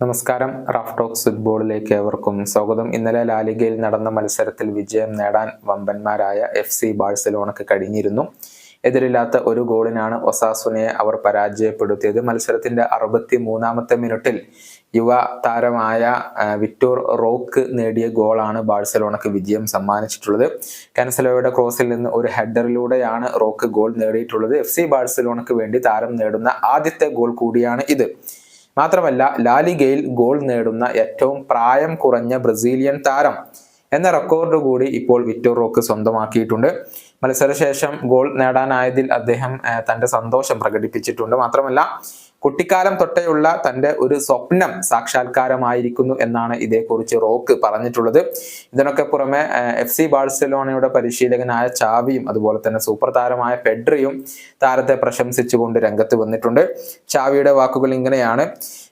നമസ്കാരം. Rough talks ഫുട്ബോളിലേക്ക് ഏവർക്കും സ്വാഗതം. ഇന്നലെ ലാലിഗയിൽ നടന്ന മത്സരത്തിൽ വിജയം നേടാൻ വമ്പന്മാരായ എഫ് സി ബാഴ്സലോണക്ക് കഴിഞ്ഞിരുന്നു. എതിരില്ലാത്ത ഒരു ഗോളിനാണ് ഒസാസുനയെ അവർ പരാജയപ്പെടുത്തിയത്. മത്സരത്തിന്റെ അറുപത്തി മൂന്നാമത്തെ മിനിറ്റിൽ യുവ താരമായ വിക്ടോർ റോക്ക് നേടിയ ഗോളാണ് ബാഴ്സലോണക്ക് വിജയം സമ്മാനിച്ചിട്ടുള്ളത്. കാൻസലോയുടെ ക്രോസിൽ നിന്ന് ഒരു ഹെഡറിലൂടെയാണ് റോക്ക് ഗോൾ നേടിയിട്ടുള്ളത്. എഫ് സി ബാഴ്സലോണക്ക് വേണ്ടി താരം നേടുന്ന ആദ്യത്തെ ഗോൾ കൂടിയാണ് ഇത്. മാത്രമല്ല ലാലിഗയിൽ ഗോൾ നേടുന്ന ഏറ്റവും പ്രായം കുറഞ്ഞ ബ്രസീലിയൻ താരം എന്ന റെക്കോർഡ് കൂടി ഇപ്പോൾ വിക്ടോർ റോക്ക് സ്വന്തമാക്കിയിട്ടുണ്ട്. മത്സരശേഷം ഗോൾ നേടാനായതിൽ അദ്ദേഹം തന്റെ സന്തോഷം പ്രകടിപ്പിച്ചിട്ടുണ്ട്. മാത്രമല്ല കുട്ടിക്കാലം തൊട്ടേയുള്ള തന്റെ ഒരു സ്വപ്നം സാക്ഷാത്കാരമായിരിക്കുന്നു എന്നാണ് ഇതേക്കുറിച്ച് റോക്ക് പറഞ്ഞിട്ടുള്ളത്. ഇതിനൊക്കെ പുറമെ എഫ് സി ബാഴ്സലോണയുടെ പരിശീലകനായ ചാവിയും അതുപോലെ തന്നെ സൂപ്പർ താരമായ പെഡ്രിയും താരത്തെ പ്രശംസിച്ചുകൊണ്ട് രംഗത്ത് വന്നിട്ടുണ്ട്. ചാവിയുടെ വാക്കുകൾ ഇങ്ങനെയാണ്.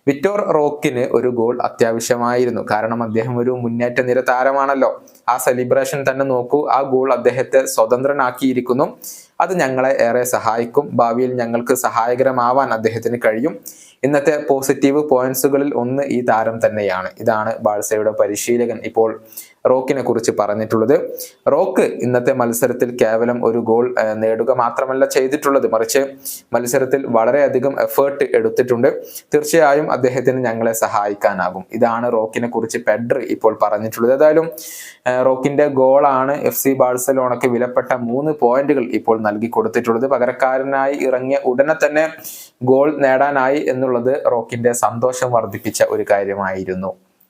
വിക്ടോർ റോക്കിന് ഒരു ഗോൾ അത്യാവശ്യമായിരുന്നു. കാരണം അദ്ദേഹം ഒരു മുന്നേറ്റ നിര താരമാണല്ലോ. ആ സെലിബ്രേഷൻ തന്നെ നോക്കൂ. ആ ഗോൾ അദ്ദേഹത്തെ സ്വതന്ത്രനാക്കിയിരിക്കുന്നു. അത് ഞങ്ങളെ ഏറെ സഹായിക്കും. ഭാവിയിൽ ഞങ്ങൾക്ക് സഹായകരമാവാൻ അദ്ദേഹത്തിന് കഴിയും. ഇന്നത്തെ പോസിറ്റീവ് പോയിന്റ്സുകളിൽ ഒന്ന് ഈ താരം തന്നെയാണ്. ഇതാണ് ബാഴ്സയുടെ പരിശീലകൻ ഇപ്പോൾ റോക്കിനെ കുറിച്ച് പറഞ്ഞിട്ടുള്ളത്. റോക്ക് ഇന്നത്തെ മത്സരത്തിൽ കേവലം ഒരു ഗോൾ നേടുക മാത്രമല്ല ചെയ്തിട്ടുള്ളത്. മറിച്ച് മത്സരത്തിൽ വളരെയധികം എഫേർട്ട് എടുത്തിട്ടുണ്ട്. തീർച്ചയായും അദ്ദേഹത്തിന് ഞങ്ങളെ സഹായിക്കാനാകും. ഇതാണ് റോക്കിനെ കുറിച്ച് പെഡ്രി ഇപ്പോൾ പറഞ്ഞിട്ടുള്ളത്. ഏതായാലും റോക്കിന്റെ ഗോളാണ് എഫ് സി ബാഴ്സലോണയ്ക്ക് വിലപ്പെട്ട മൂന്ന് പോയിന്റുകൾ ഇപ്പോൾ നൽകി കൊടുത്തിട്ടുള്ളത്. പകരക്കാരനായി ഇറങ്ങിയ ഉടനെ തന്നെ ഗോൾ നേടാനായി എന്നുള്ളത് റോക്കിന്റെ സന്തോഷം വർദ്ധിപ്പിച്ച ഒരു കാര്യമായിരുന്നു.